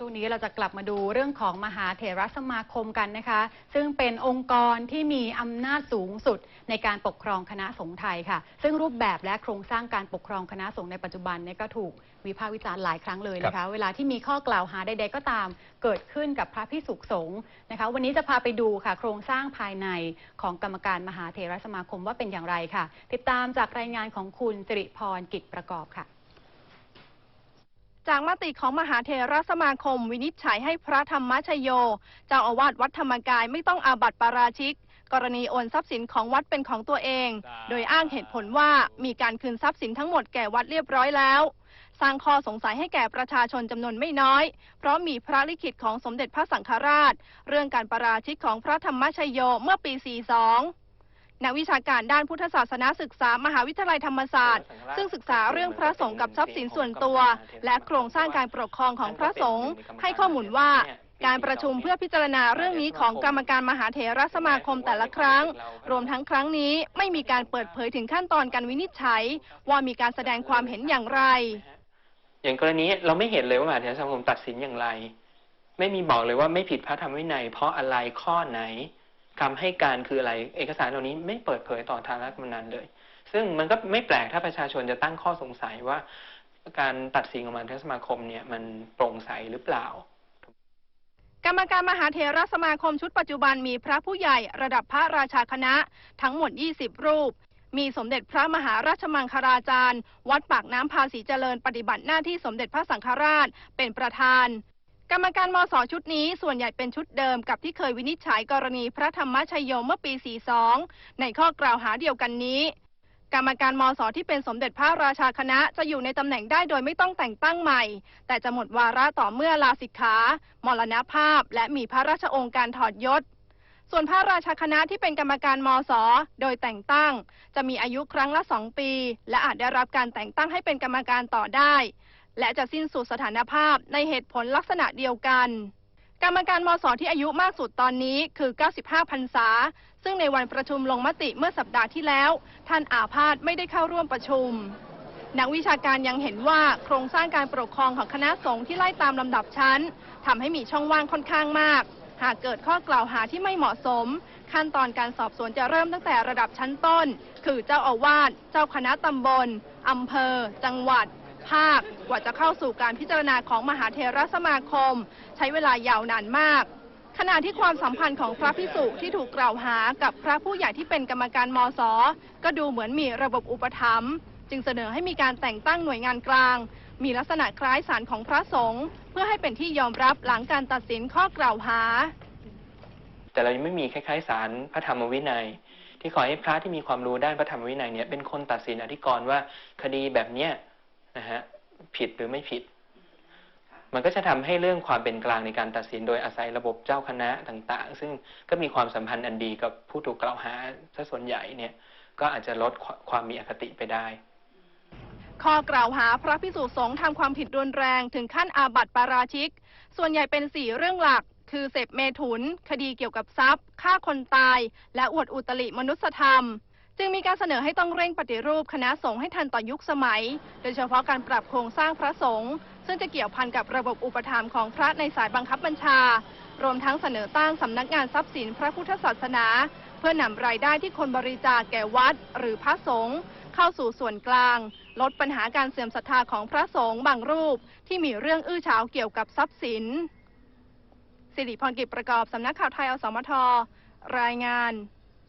ช่วงนี้เราจะกลับมาดูเรื่องของมหาเถรสมาคมกันนะคะ ซึ่งเป็นองค์กรที่มีอำนาจสูงสุดในการปกครองคณะสงฆ์ไทยค่ะ ซึ่งรูปแบบและโครงสร้างการปกครองคณะสงฆ์ในปัจจุบันเนี่ยก็ถูกวิพากษ์วิจารณ์หลายครั้งเลยนะคะ เวลาที่มีข้อกล่าวหาใด ๆ ก็ตาม เกิดขึ้นกับพระพิสุสงฆ์นะคะ วันนี้จะพาไปดูค่ะ โครงสร้างภายในของกรรมการมหาเถรสมาคมว่าเป็นอย่างไรค่ะ ติดตามจากรายงานของคุณสิริพรกิจประกอบค่ะ จากมติของมหาเทรสมาคม วินิจฉัยให้พระธรรมชโย เจ้าอาวาสวัดธรรมกายไม่ต้องอาบัติปาราชิก กรณีโอนทรัพย์สินของวัดเป็นของตัวเอง โดยอ้างเหตุผลว่ามีการคืนทรัพย์สินทั้งหมดแก่วัดเรียบร้อยแล้วสร้างข้อสงสัยให้แก่ประชาชนจำนวนไม่น้อย เพราะมีพระลิขิตของสมเด็จพระสังฆราช เรื่องการประราชิกของพระธรรมชโยเมื่อปี 42 นักวิชาการด้านพุทธศาสนาศึกษามหาวิทยาลัยธรรมศาสตร์ ซึ่งศึกษาเรื่องพระสงฆ์กับทรัพย์สินส่วนตัว และโครงสร้างการปกครองของพระสงฆ์ให้ข้อมูลว่าการประชุมเพื่อพิจารณาเรื่องนี้ของกรรมการมหาเถรสมาคมแต่ละครั้ง รวมทั้งครั้งนี้ไม่มีการเปิดเผยถึงขั้นตอนการวินิจฉัย ว่ามีการแสดงความเห็นอย่างไร อย่างกรณีเราไม่เห็นเลยว่ามหาเถรสมาคมตัดสินอย่างไร ไม่มีบอกเลยว่าไม่ผิดพระธรรมวินัยเพราะอะไรข้อไหน คำให้การคืออะไร เอกสารเหล่านี้ไม่เปิดเผยต่อทางรัฐธรรมนัญเลย ซึ่งมันก็ไม่แปลกถ้าประชาชนจะตั้งข้อสงสัยว่า การตัดสินของมหาเถรสมาคมเนี่ยมันโปร่งใสหรือเปล่า กรรมการมหาเถรสมาคมชุดปัจจุบันมีพระผู้ใหญ่ระดับพระราชาคณะทั้งหมด 20 รูปมีสมเด็จพระมหาราชมังคลาจารย์ วัดปากน้ำภาษีเจริญปฏิบัติหน้าที่สมเด็จพระสังฆราชเป็นประธาน กรรมการมสชุดนี้ส่วนใหญ่เป็นชุดเดิมกับที่เคยวินิจฉัยกรณีพระธรรมชโยเมื่อปี 42 ในข้อกล่าวหาเดียวกันนี้ กรรมการมสที่เป็นสมเด็จพระราชาคณะจะอยู่ในตำแหน่งได้โดยไม่ต้องแต่งตั้งใหม่ แต่จะหมดวาระต่อเมื่อลาสิกขามรณภาพ และมีพระราชองค์การถอดยศส่วนพระราชาคณะที่เป็นกรรมการมส โดยแต่งตั้ง จะมีอายุครั้งละสองปี และอาจได้รับการแต่งตั้งให้เป็นกรรมการต่อได้ และจะสิ้นสุดสถานภาพในเหตุผลลักษณะเดียวกัน กรรมการมสที่อายุมากสุดตอนนี้คือ 95พรรษา ซึ่งในวันประชุมลงมติเมื่อสัปดาห์ที่แล้ว ท่านอาพาธไม่ได้เข้าร่วมประชุม นักวิชาการยังเห็นว่าโครงสร้างการปกครองของคณะสงฆ์ที่ไล่ตามลำดับชั้นทำให้มีช่องว่างค่อนข้างมาก หากเกิดข้อกล่าวหาที่ไม่เหมาะสม ขั้นตอนการสอบสวนจะเริ่มตั้งแต่ระดับชั้นต้น คือเจ้าอาวาส เจ้าคณะตำบลอำเภอ จังหวัด ภาค กว่าจะเข้าสู่การพิจารณาของมหาเทรสมาคม ใช้เวลายาวนานมาก ขณะที่ความสัมพันธ์ของพระพิสุที่ถูกกล่าวหากับพระผู้ใหญ่ที่เป็นกรรมการมสก็ดูเหมือนมีระบบอุปถัมภ์จึงเสนอให้มีการแต่งตั้งหน่วยงานกลาง มีลักษณะคล้ายศาลของพระสงฆ์เพื่อให้เป็นที่ยอมรับหลังการตัดสินข้อกล่าวหา แต่เรายังไม่มีคล้ายๆสารพระธรรมวินัย ที่ขอให้พระที่มีความรู้ด้านพระธรรมวินัยเนี่ยเป็นคนตัดสินอธิกรณ์ว่าคดีแบบเนี้ย นะฮะผิดหรือไม่ผิด มันก็จะทำให้เรื่องความเป็นกลางในการตัดสินโดยอาศัยระบบเจ้าคณะต่าง ๆ ซึ่งก็มีความสัมพันธ์อันดีกับผู้ถูกกล่าวหาซะส่วนใหญ่เนี่ยก็อาจจะลดความมีอคติไปได้ ข้อกล่าวหาพระพิสุสงฆ์ทำความผิดรุนแรงถึงขั้นอาบัติปาราชิก ส่วนใหญ่เป็นสี่เรื่องหลัก คือเสพเมถุน คดีเกี่ยวกับทรัพย์ฆ่าคนตาย และอวดอุตริมนุสธรรม จึงมีการเสนอให้ต้องเร่งปฏิรูปคณะสงฆ์ให้ทันต่อยุคสมัย โดยเฉพาะการปรับโครงสร้างพระสงฆ์ซึ่งจะเกี่ยวพันกับระบบอุปถัมภ์ของพระในสายบังคับบัญชา รวมทั้งเสนอตั้งสำนักงานทรัพย์สินพระพุทธศาสนา เพื่อนำรายได้ที่คนบริจาคแก่วัด หรือพระสงฆ์เข้าสู่ส่วนกลาง ลดปัญหาการเสื่อมศรัทธาของพระสงฆ์บางรูป ที่มีเรื่องอื้อฉาวเกี่ยวกับทรัพย์สิน สิริพรกิจประกอบสำนักข่าวไทยอสมทรายงาน